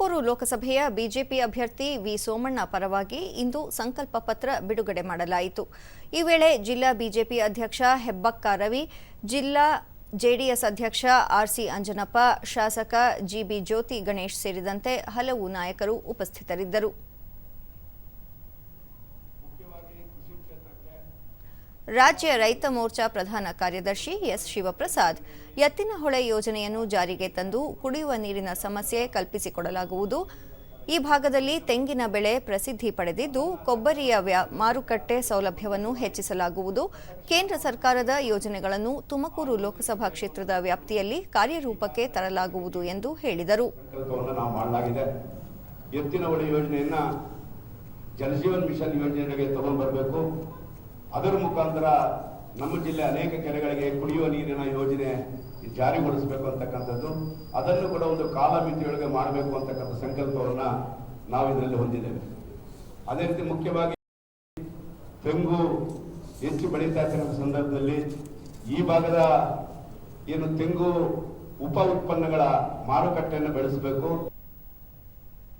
ತುಮಕೂರು ಲೋಕಸಭೆಯ ಬಿಜೆಪಿ ಅಭ್ಯರ್ಥಿ ವಿ ಸೋಮಣ್ಣ ಪರವಾಗಿ ಇಂದು ಸಂಕಲ್ಪ ಪತ್ರ ಬಿಡುಗಡೆ ಮಾಡಲಾಯಿತು. ಈ ವೇಳೆ ಜಿಲ್ಲಾ ಬಿಜೆಪಿ ಅಧ್ಯಕ್ಷ ಹೆಬ್ಬಕ್ಕ ರವಿ, ಜಿಲ್ಲಾ ಜೆಡಿಎಸ್ ಅಧ್ಯಕ್ಷ ಆರ್ಸಿ ಅಂಜನಪ್ಪ, ಶಾಸಕ ಜಿಬಿ ಜ್ಯೋತಿ ಗಣೇಶ್ ಸೇರಿದಂತೆ ಹಲವು ನಾಯಕರು ಉಪಸ್ಥಿತರಿದ್ದರು. ರಾಜ್ಯ ರೈತ ಮೋರ್ಚಾ ಪ್ರಧಾನ ಕಾರ್ಯದರ್ಶಿ ಎಸ್ ಶಿವಪ್ರಸಾದ್ ಎತ್ತಿನಹೊಳೆ ಯೋಜನೆಯನ್ನು ಜಾರಿಗೆ ತಂದು ಕುಡಿಯುವ ನೀರಿನ ಸಮಸ್ಯೆ ಕಲ್ಪಿಸಿಕೊಡಲಾಗುವುದು. ಈ ಭಾಗದಲ್ಲಿ ತೆಂಗಿನ ಬೆಳೆ ಪ್ರಸಿದ್ಧಿ ಪಡೆದಿದ್ದು, ಕೊಬ್ಬರಿಯ ಮಾರುಕಟ್ಟೆ ಸೌಲಭ್ಯವನ್ನು ಹೆಚ್ಚಿಸಲಾಗುವುದು. ಕೇಂದ್ರ ಸರ್ಕಾರದ ಯೋಜನೆಗಳನ್ನು ತುಮಕೂರು ಲೋಕಸಭಾ ಕ್ಷೇತ್ರದ ವ್ಯಾಪ್ತಿಯಲ್ಲಿ ಕಾರ್ಯರೂಪಕ್ಕೆ ತರಲಾಗುವುದು ಎಂದು ಹೇಳಿದರು. ಎತ್ತಿನ ಯೋಜನೆಯನ್ನ ಜಲಜೀವನ್ ಮಿಷನ್ ಯೋಜನೆಗೆ ತಗೊಂಡು ಬರಬೇಕು ಅದರ ಮುಖಾಂತರ ನಮ್ಮ ಜಿಲ್ಲೆ ಅನೇಕ ಕೆರೆಗಳಿಗೆ ಕುಡಿಯುವ ನೀರಿನ ಯೋಜನೆ ಜಾರಿಗೊಳಿಸಬೇಕು ಅಂತಕ್ಕಂಥದ್ದು. ಅದನ್ನು ಕೂಡ ಒಂದು ಕಾಲಮಿತಿಯೊಳಗೆ ಮಾಡಬೇಕು ಅಂತಕ್ಕಂಥ ಸಂಕಲ್ಪವನ್ನು ನಾವು ಇದರಲ್ಲಿ ಹೊಂದಿದ್ದೇವೆ. ಅದೇ ರೀತಿ ಮುಖ್ಯವಾಗಿ ತೆಂಗು ಹೆಚ್ಚು ಬೆಳೀತಾ ಇರ್ತಕ್ಕಂಥ ಸಂದರ್ಭದಲ್ಲಿ ಈ ಭಾಗದ ಏನು ತೆಂಗು ಉಪ ಉತ್ಪನ್ನಗಳ ಮಾರುಕಟ್ಟೆಯನ್ನು ಬೆಳೆಸಬೇಕು.